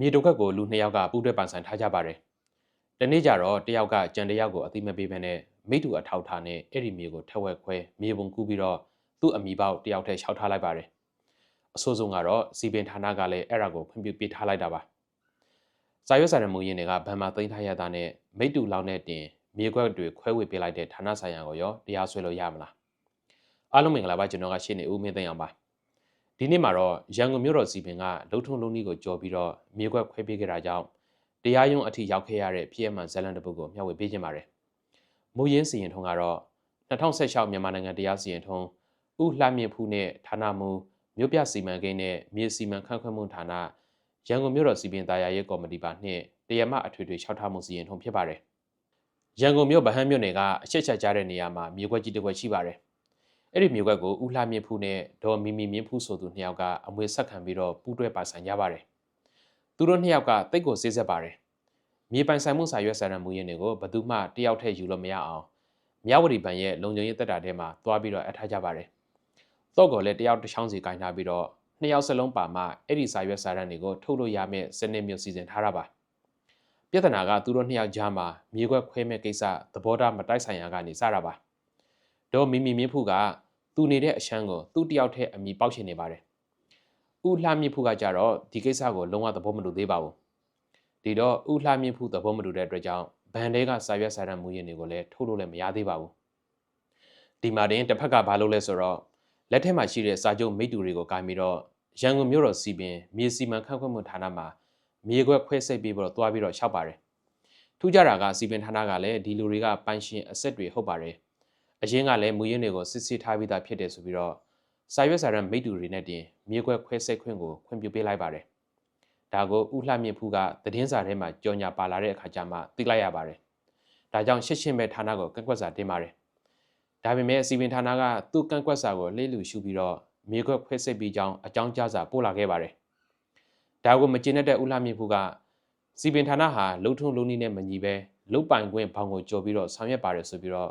မြေတုတ်ခတ်ကိုလူနှစ်ယောက်ကပူးတွဲပိုင်ဆိုင်ထားကြပါတယ်။တနေ့ကျတော့တယောက်ကကြံတယောက်ကိုအတိမပေးဘဲနဲ့မိတူအထောက်ထားနဲ့အဲ့ဒီမြေကိုထက်ဝက်ခွဲမြေပုံကူးပြီးတော့သူ့အမိပေါက်တယောက်တည်းရှောက်ထားလိုက်ပါတယ်။အဆိုးဆုံးကတော့စီပင်ဌာနကလည်းအဲ့ဒါကိုခွင့်ပြုပေးထားလိုက်တာပါ။စာရွက်စာတမ်းမူရင်းတွေကဗန်မာသိမ်းထားရတာနဲ့မိတူလောက်နဲ့တင်မြေခွက်တွေခွဲဝေပေးလိုက်တဲ့ဌာနဆိုင်ရာကိုရောတရားစွဲလို့ရမလား။အားလုံးမင်္ဂလာပါကျွန်တော်ကရှင်းနေဦးမင်းသိန်းအောင်ပါ။ ဒီနေ့မှာတော့ရန်ကုန်မြို့တော်စီပင်ကလုံထုံလုံးကြီးကိုကြော်ပြီးတော့မြေခွက်ခွဲပေးခဲ့တာကြောင့်တရားရုံးအထိရောက်ခဲ့ရတဲ့ဖြစ်ရမှန်ဇလန်တပုတ်ကိုမျှဝေပေးခြင်းပါတယ်။မူရင်းစီရင်ထုံးကတော့2016မြန်မာနိုင်ငံတရားစီရင်ထုံးဥလှမြင့်ဖူးနဲ့ဌာနမူမြို့ပြစီမံကိန်းနဲ့မြေစီမံခန့်ခွဲမှုဌာနရန်ကုန်မြို့တော်စီပင်သားရရေးကော်မတီပါနှင့်တရားမအထွေထွေလျှောက်ထားမှုစီရင်ထုံးဖြစ်ပါတယ်။ရန်ကုန်မြို့ဗဟန်းမြို့နယ်ကအချက်ချက်ကြားတဲ့နေရာမှာမြေခွက်ကြီးတစ်ခွက်ရှိပါတယ် အဲ့ဒီမျိုးကွက်ကိုဦးလှမြင့်ဖူးနဲ့ဒေါ်မီမီမြင့်ဖူးဆိုသူနှစ်ယောက်ကအမွေဆက်ခံပြီးတော့ပူးတွဲပါဆိုင်ကြပါတယ်။သူတို့နှစ်ယောက်ကတိတ်ကိုစေးဆက်ပါတယ်။မြေပိုင်ဆိုင်မှုစာရွက်စာတမ်းမူရင်းတွေကိုဘသူမှတယောက်ထည့်ယူလို့မရအောင်မြဝတီဘဏ်ရဲ့လုံခြုံရေးတက်တာထဲမှာသွားပြီးတော့အထားကြပါတယ်။တော့ကောလည်းတယောက်တစ်ချောင်းစီကင်ထားပြီးတော့နှစ်ယောက်စလုံးပါမှအဲ့ဒီစာရွက်စာတမ်းတွေကိုထုတ်လို့ရမယ့်စနစ်မျိုးစီစဉ်ထားတာပါ။ပြဿနာကသူတို့နှစ်ယောက်ကြားမှာမြေခွက်ခွဲမဲ့ကိစ္စသဘောထားမတိုက်ဆိုင်ရာကနေစတာပါ။ ဒေါ်မီမီမြင့်ဖူးကသူနေတဲ့အရှမ်းကိုသူ့တယောက်တည်းအမိပေါက်ချင်နေပါတယ်။ဥလှမြင့်ဖူးကကြတော့ဒီကိစ္စကိုလုံးဝသဘောမတူသေးပါဘူး။ဒီတော့ဥလှမြင့်ဖူးသဘောမတူတဲ့အတွက်ကြောင့်ဗန်တဲကစာရွက်စာတမ်းမူရင်းတွေကိုလည်းထုတ်လို့လည်းမရသေးပါဘူး။ဒီမှာတင်တစ်ဖက်ကဘာလုပ်လဲဆိုတော့လက်ထက်မှာရှိတဲ့စာချုပ်မိတူတွေကိုကိုင်းပြီးတော့ရန်ကုန်မြို့တော်စီပင်မြေစီမံခန့်ခွဲမှုဌာနမှာမြေခွက်ခွဲစိတ်ပြီးတော့တွားပြီးတော့ရှောက်ပါတယ်။ထူးကြတာကစီပင်ဌာနကလည်းဒီလူတွေကပိုင်ရှင်အဆက်တွေဟုတ်ပါတယ်။ အရင်ကလည်းမူရင်းတွေကိုစစ်စစ်ထားပြီးသားဖြစ်တယ်ဆိုပြီးတော့စာရွက်စာတမ်းမိတူတွေနဲ့တင်မြေခွဲခွဲစိတ်ခွင့်ကိုခွင့်ပြုပေးလိုက်ပါတယ်။ဒါကိုဥလှမြင့်ဖူးကသတင်းစာထဲမှာကြော်ညာပါလာတဲ့အခါကျမှသိလိုက်ရပါတယ်။ဒါကြောင့်ရှစ်ရှင်းပဲဌာနကိုကန့်ကွက်စာတင်ပါတယ်။ဒါပေမဲ့စီပင်ဌာနကသူ့ကန့်ကွက်စာကိုလေးလူရှုပြီးတော့မြေခွဲခွဲစိတ်ပြီးကြောင်းအကြောင်းကြားစာပို့လာခဲ့ပါတယ်။ဒါကိုမကျေနပ်တဲ့ဥလှမြင့်ဖူးကစီပင်ဌာနဟာလုံထုံလုံးနည်းနဲ့မညီပဲလုတ်ပိုင်ခွင့်ဘောင်ကိုကြော်ပြီးတော့ဆောင်ရွက်ပါတယ်ဆိုပြီးတော့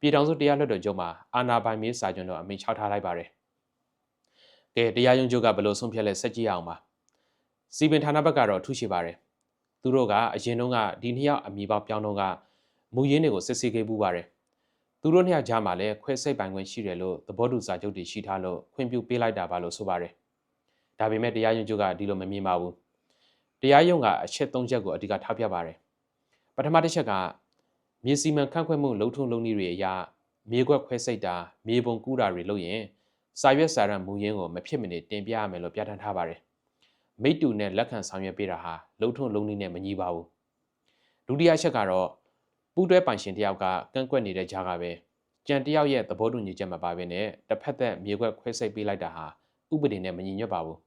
ပြည်ထောင်စုတရားလွှတ်တော်ချုပ်မှာအာဏာပိုင်မြေစာချုပ်တော်အမိန့်ချထားလိုက်ပါတယ်။ကဲတရားရုံးချုပ်ကဘယ်လိုဆုံးဖြတ်လဲဆက်ကြည့်အောင်ပါ။စီပင်ဌာနဘက်ကတော့ထူးရှိပါတယ်။သူတို့ကအရင်တုန်းကဒီနှစ်ယောက်အမိပေါပြောင်းတော့ကမူရင်းတွေကိုစစ်ဆေးခဲ့ပူးပါတယ်။သူတို့နှစ်ယောက်ကြားမှာလည်းခွဲစိတ်ပိုင်ခွင့်ရှိတယ်လို့သဘောတူစာချုပ်တွေရှိထားလို့ခွင့်ပြုပေးလိုက်တာပါလို့ဆိုပါတယ်။ဒါပေမဲ့တရားရုံးချုပ်ကဒီလိုမမြင်ပါဘူး။တရားရုံးကအချက်၃ချက်ကိုအဓိကထားပြပါတယ်။ပထမတစ်ချက်က မြေစီမံခန့်ခွဲမှုလုံထုံလုံနည်းတွေအရမြေခွက်ခွဲစိတ်တာမြေပုံကူးတာတွေလုပ်ရင်စာရွက်စာတမ်းမူရင်းကိုမဖြစ်မနေတင်ပြရမယ်လို့ပြဋ္ဌာန်းထားပါတယ်။မိတူနဲ့လက်ခံဆောင်ရွက်ပေးတာဟာလုံထုံလုံနည်းနဲ့မညီပါဘူး။ဒုတိယချက်ကတော့ပူးတွဲပိုင်ရှင်တယောက်ကကန့်ကွက်နေတဲ့ကြားကပဲကြံတယောက်ရဲ့သဘောတူညီချက်မပါဘဲနဲ့တစ်ဖက်သက်မြေခွက်ခွဲစိတ်ပေးလိုက်တာဟာဥပဒေနဲ့မညီညွတ်ပါဘူး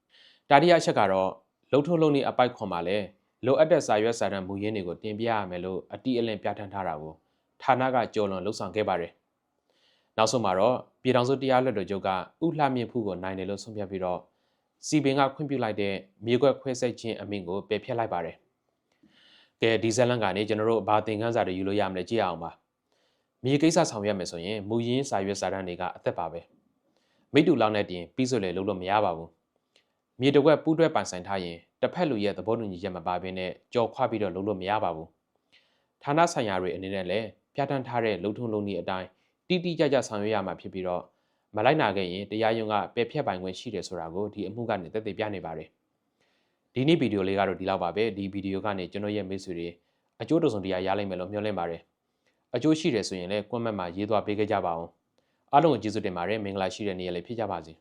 ။တတိယချက်ကတော့လုံထုံလုံနည်းအပိုက်ခွန်မှာလည်း လိုအပ်တဲ့စာရွက်စာတမ်းမူရင်းတွေကိုတင်ပြရမယ်လို့အတိအလင်းပြဋ္ဌာန်းထားတာကိုဌာနကကြော်လွန်လှုပ်ဆောင်ခဲ့ပါတယ်။နောက်ဆုံးမှာတော့ပြည်ထောင်စုတရားလွှတ်တော်ချုပ်ကဥလှမြင့်ဖူးကိုနိုင်တယ်လို့ဆုံးဖြတ်ပြီးတော့စီပင်ကခွင့်ပြုလိုက်တဲ့မြေခွက်ခွဲစိတ်ခြင်းအမိန့်ကိုပယ်ဖျက်လိုက်ပါတယ်။ကဲဒီဇလန်ကနေကျွန်တော်တို့ဘာသင်ခန်းစာတွေယူလို့ရမလဲကြည့်အောင်ပါ။မြေကိစ္စဆောင်ရွက်မယ်ဆိုရင်မူရင်းစာရွက်စာတမ်းတွေကအသက်ပါပဲ။မိတူလောက်နဲ့တင်ပြီးဆိုလေလုပ်လို့မရပါဘူး။မြေတကွက်ပူးတွဲပိုင်ဆိုင်ထားရင် တစ်ဖက်လူရဲ့သဘောတူညီချက်မပါဘဲနဲ့ကြော်ခွပြီးတော့လုပ်လို့မရပါဘူးဌာနဆိုင်ရာတွေအနေနဲ့လည်းပြဋ္ဌာန်းထားတဲ့လုံထုံလုံနည်းအတိုင်းတိတိကျကျဆောင်ရွက်ရမှာဖြစ်ပြီးတော့မလိုက်နာခဲ့ရင်တရားရုံးကပယ်ဖျက်ပိုင်ခွင့်ရှိတယ်ဆိုတာကိုဒီအမှုကနေသက်သေပြနေပါတယ်ဒီနေ့ဗီဒီယိုလေးကတော့ဒီလောက်ပါပဲဒီဗီဒီယိုကနေကျွန်တော်ရဲ့မိတ်ဆွေတွေအကျိုးတူဆုံးတရားရလိမ့်မယ်လို့မျှော်လင့်ပါတယ်အကျိုးရှိတယ်ဆိုရင်လည်းကွန်မန့်မှာရေးသွားပေးခဲ့ကြပါအောင်အားလုံးကိုကျေးဇူးတင်ပါတယ်မင်္ဂလာရှိတဲ့နေ့ရက်လေးဖြစ်ကြပါစေ